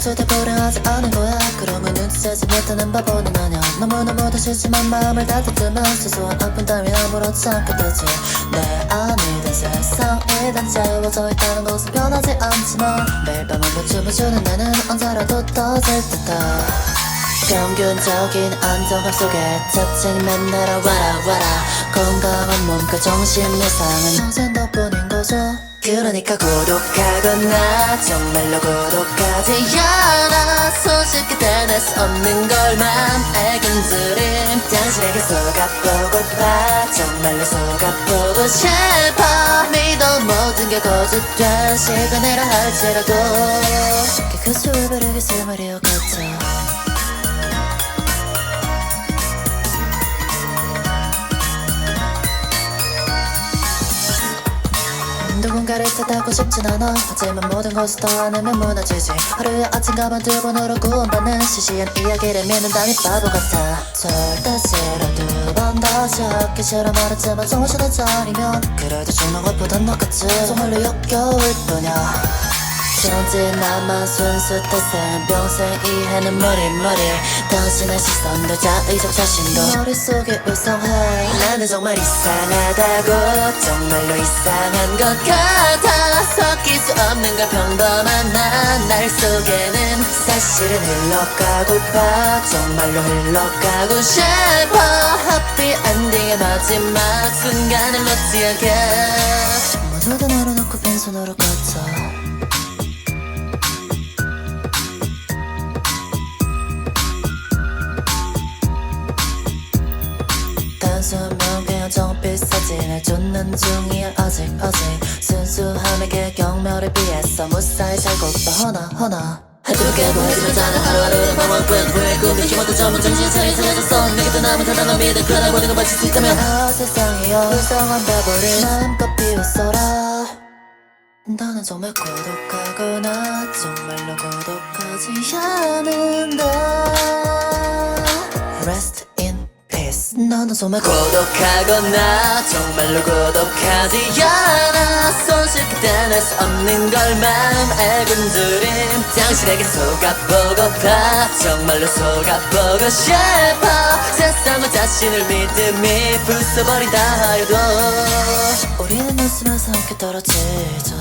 절대 불행하지 않은 거야. 그러면 눈치채지 못하는 바보는 아냐 너무너무도 싫지만 마음을 따뜻하면 소소한 아픔 따윈 아무렇지 않게 되지. 내 아니던 세상이 단 채워져 있다는 것은 변하지 않지만 매일 밤을 춤을 추는 나는 언제라도 터질 듯해. 평균적인 안정감 속에 자책만 날아와라 와라. 건강한 몸과 정신 이상은 평생 덕분인 거죠 그러니까 고독하거나 정말로 고독하지 않아. 손쉽게 떼낼 수 없는 걸 마음에 건드림 당신에게 속아보고파 정말로 속아보고 싶어. 믿어 모든 게 거짓된 시간이라 할지라도. 그세 마리여 같아. 누 군가를 탓하고 싶진 않아. 하지만 모든 것을 더 안으면 무너지지. 하루에 아침 가방 두 번으로 구원받는 시시한 이야기를 믿는다니 바보 같아. 절대 싫어 두번더 찾기 싫어 말했지만 정신을 차리면 그래도 죽는 것보단 낫겠지 정말로 역겨울 뿐이야 전지 나만 순수 태생 평생 이해는 머리머리. 당신의 시선도 자의적 자신도. 머릿속에 울성해. 나는 정말 이상하다고. 정말로 이상한 것 같아. 섞일 수 없는 걸 평범한 나날 속에는 사실은 흘러가고파 정말로 흘러가고 싶어. 하ppy 엔딩의 마지막 순간을 놓지 않게. 모두 다 내려놓고 빈손으로 걷자 사진을 쫓는 중이야 아직 아직 순수함에게 경멸에 비해서 무사히 살고 있다 허나 허나. 해줄게 보내주면 자는 하루하루는 방황뿐 후회 꿈이 힘없던 전부 정신 차려 찾아졌어. 내게 또 남은 단단한 믿음 그날 모든 걸 바칠 수 있다면. 아 세상이여 불쌍한 바보를 마음껏 비웃어라. 나는 정말 고독하거나. 정말로 고독하지 않은 너는 정말 고독하거나 정말로 고독하지 않아. 손쉽게 떼낼 수 없는 걸 마음에 건드림 당신에게 속아보고파 정말로 속아보고 싶어. 세상과 자신을 믿음이 부숴버린다 하여도. 우리는 웃으면서 함께 떨어지죠